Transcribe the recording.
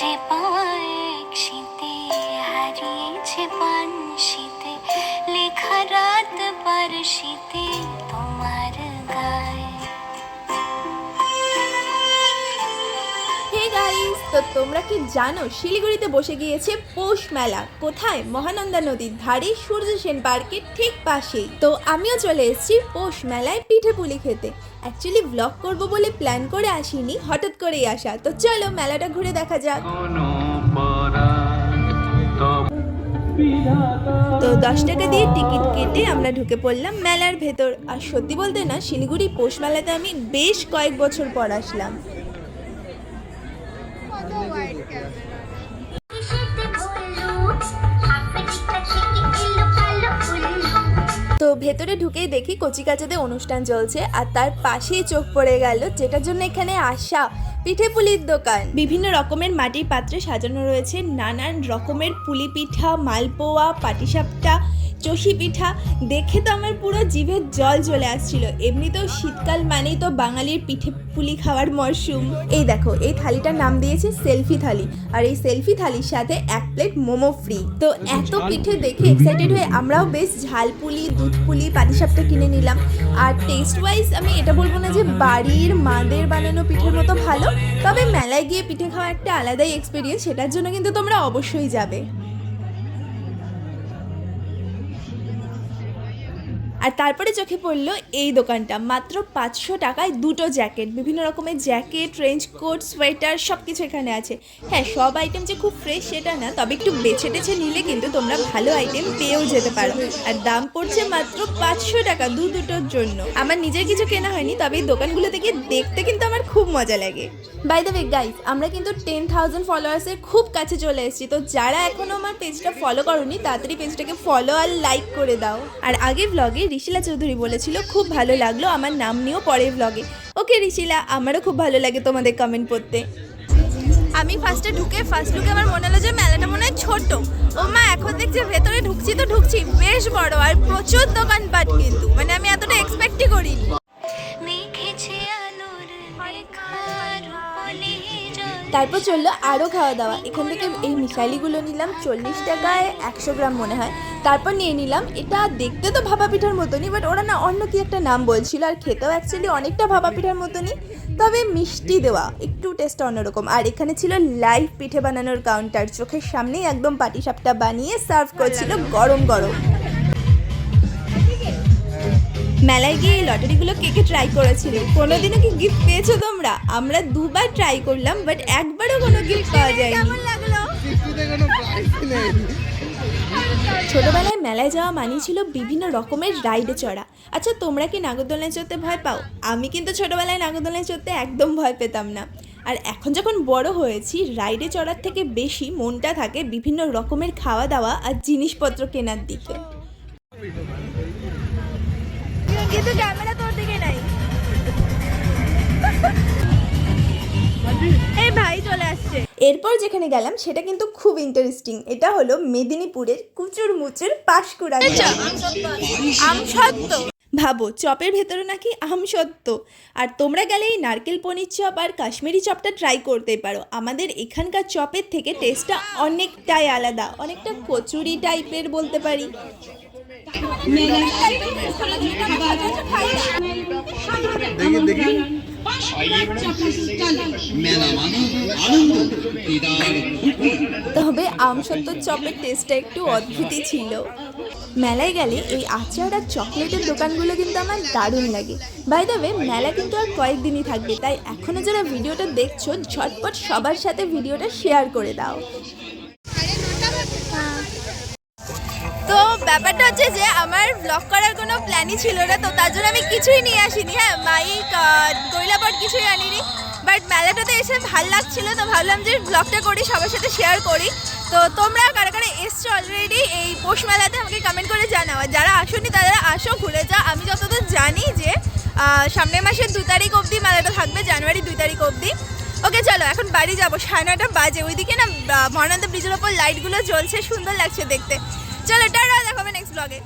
পাওয়া এক শীতে হারিয়েছে পান শীতে লেখা রাত পার শীতে তো তোমরা কি জানো, শিলিগুড়িতে বসে গিয়েছে পৌষ মেলা। কোথায়? মহানন্দা নদীর ধারে সূর্য সেন পার্কের ঠিক পাশেই। তো আমিও চলে এসেছি পৌষ মেলায় পিঠে পুলি খেতে। অ্যাকচুয়ালি ব্লগ করব বলে প্ল্যান করে আসিনি, হঠাৎ করেই আসা। তো চলো, মেলাটা ঘুরে দেখা যাক। তো দশ টাকা দিয়ে টিকিট কেটে আমরা ঢুকে পড়লাম মেলার ভেতর। আর সত্যি বলতে না, শিলিগুড়ি পৌষ মেলাতে আমি বেশ কয়েক বছর পর আসলাম। তো ভেতরে ঢুকেই দেখি কচিকাচাদের অনুষ্ঠান চলছে আর তার পাশেই চোখ পড়ে গেল, যেটার জন্য এখানে আসা, পিঠে পুলির দোকান। বিভিন্ন রকমের মাটির পাত্রে সাজানো রয়েছে নানান রকমের পুলি পিঠা, মালপোয়া, পাটিসাপটা চষি পিঠা। দেখে তো আমার পুরো জিভের জল চলে আসছিল। এমনিতেও শীতকাল মানেই তো বাঙালির পিঠে পুলি খাওয়ার মরশুম। এই দেখো এই থালিটার নাম দিয়েছে সেলফি থালি। আর এই সেলফি থালির সাথে এক প্লেট মোমো ফ্রি। তো এত পিঠে দেখে এক্সাইটেড হয়ে আমরাও বেশ ঝাল পুলি দুধ পুলি পাটিসাপটা কিনে নিলাম। আর টেস্ট ওয়াইজ আমি এটা বলব না যে বাড়ির মাদের বানানো পিঠের মতো ভালো তবে মেলায় গিয়ে পিঠে খাওয়া একটা আলাদাই এক্সপিরিয়েন্স সেটার জন্য কিন্তু তোমরা অবশ্যই যাবে। তারপরে চোখে পড়ল এই দোকানটা। মাত্র পাঁচশো টাকায় দুটো জ্যাকেট। বিভিন্ন রকমের জ্যাকেট, রেঞ্জ কোট, সোয়েটার সব কিছু এখানে আছে। হ্যাঁ সব আইটেম যে খুব ফ্রেশ সেটা না, তবে একটু বেছে টেছে নিলে কিন্তু তোমরা ভালো আইটেম পেয়েও যেতে পারো। আর দাম পড়ছে মাত্র পাঁচশো টাকা দু দুটোর জন্য। আমার নিজের কিছু কেনা হয়নি, তবে এই দোকানগুলো থেকে দেখতে কিন্তু আমার খুব মজা লাগে। বাই দ্য ওয়ে গাইস আমরা কিন্তু টেন থাউজেন্ড ফলোয়ার্সের খুব কাছে চলে এসেছি। তো যারা এখনও আমার পেজটা ফলো করনি, তাড়াতাড়ি পেজটাকে ফলো আর লাইক করে দাও। আর আগে ব্লগে ঋষিলা চৌধুরী বলেছিল, খুব ভালো লাগল আমার নাম নিয়েও পরের ব্লগে ওকে ঋষিলা, আমারও খুব ভালো লাগে তোমাদের কমেন্ট পড়তে। আমি ফার্স্টে ঢুকে ফার্স্ট লুকে আমার মনে হলো যে মেলাটা মনে হয় ছোট। ও মা, এখন দেখছি ভেতরে ঢুকছি তো ঢুকছি, বেশ বড় আর প্রচুর দোকানপাট কিন্তু। মানে আমি এতটা এক্সপেক্টই করিনি। তারপর চলল আরও খাওয়া দাওয়া। এখান থেকে এই মিশালিগুলো নিলাম চল্লিশ টাকায় একশো গ্রাম মনে হয়। তারপর নিয়ে নিলাম এটা দেখতে তো ভাপা পিঠার মতনই বাট ওরা না অন্য কি একটা নাম বলছিল আর খেতেও অ্যাকচুয়ালি অনেকটা ভাপা পিঠার মতনই। তবে মিষ্টি দেওয়া একটু টেস্ট অন্যরকম। আর এখানে ছিল লাইভ পিঠে বানানোর কাউন্টার চোখের সামনেই একদম পাটিসাপটা বানিয়ে সার্ভ করছিল গরম গরম। মেলায় গিয়ে এই লটারিগুলো কে কে ট্রাই করেছিল? কোনোদিনও কি গিফট পেয়েছ তোমরা? আমরা দুবার ট্রাই করলাম বাট একবারও কোনো গিফট পাওয়া যায়নি। কেমন লাগল? ছোটবেলায় মেলায় যাওয়া মানেই ছিল বিভিন্ন রকমের রাইডে চড়া। আচ্ছা তোমরা কি নাগরদোলায় চড়তে ভয় পাও? আমি কিন্তু ছোটবেলায় নাগরদোলনায় চড়তে একদম ভয় পেতাম না। আর এখন যখন বড় হয়েছি রাইডে চড়ার থেকে বেশি মনটা থাকে বিভিন্ন রকমের খাওয়া দাওয়া আর জিনিসপত্র কেনার দিকে। কিন্তু ক্যামেরা তোর দিকে নাই। এই ভাই চলে আসছে। এরপর যেখানে গেলাম সেটা কিন্তু খুব ইন্টারেস্টিং এটা হলো মেদিনীপুরের কুচুর মুচুর পাশকুড়া আম সত্য। ভাবো চপের ভেতরে নাকি আম সত্য? আর তোমরা গেলে এই নারকেল পনির চপ আর কাশ্মীরি চপটা ট্রাই করতেই পারো। আমাদের এখানকার চপের থেকে টেস্টটা অনেকটাই আলাদা। অনেকটা কচুরি টাইপের বলতে পারি। তবে আমসত্ত্বর চপের টেস্টটা একটু অদ্ভুতই ছিল। মেলায় গেলে এই আচার আর চকলেটের দোকানগুলো কিন্তু আমার দারুণ লাগে। বাই দ্য মেলা কিন্তু আর কয়েকদিনই থাকবে, তাই এখনও যারা ভিডিওটা দেখছ, ঝটপট সবার সাথে ভিডিওটা শেয়ার করে দাও। তো ব্যাপারটা হচ্ছে যে আমার ব্লগ করার কোনো প্ল্যানই ছিল না, তো তার জন্য আমি কিছুই নিয়ে আসিনি। হ্যাঁ মাইক গৈলাপট কিছুই আনিনি। বাট মেলাটাতে এসে ভালো লাগছিল, তো ভাবলাম যে ব্লগটা করি, সবার সাথে শেয়ার করি। তো তোমরা কারা কারা এসছো অলরেডি এই পৌষ মেলাতে আমাকে কমেন্ট করে জানাও। যারা আসোনি, তারা আসো, ঘুরে যা আমি যতদূর জানি যে সামনের মাসের দু তারিখ অবধি মেলাটা থাকবে জানুয়ারি দুই তারিখ অবধি। ওকে চলো, এখন বাড়ি যাব। সাড়ে নটা বাজে। ওইদিকে না মহানন্দা ব্রিজের ওপর লাইটগুলো জ্বলছে, সুন্দর লাগছে দেখতে। চলো টাটা দেখাবে নেক্সট ব্লগে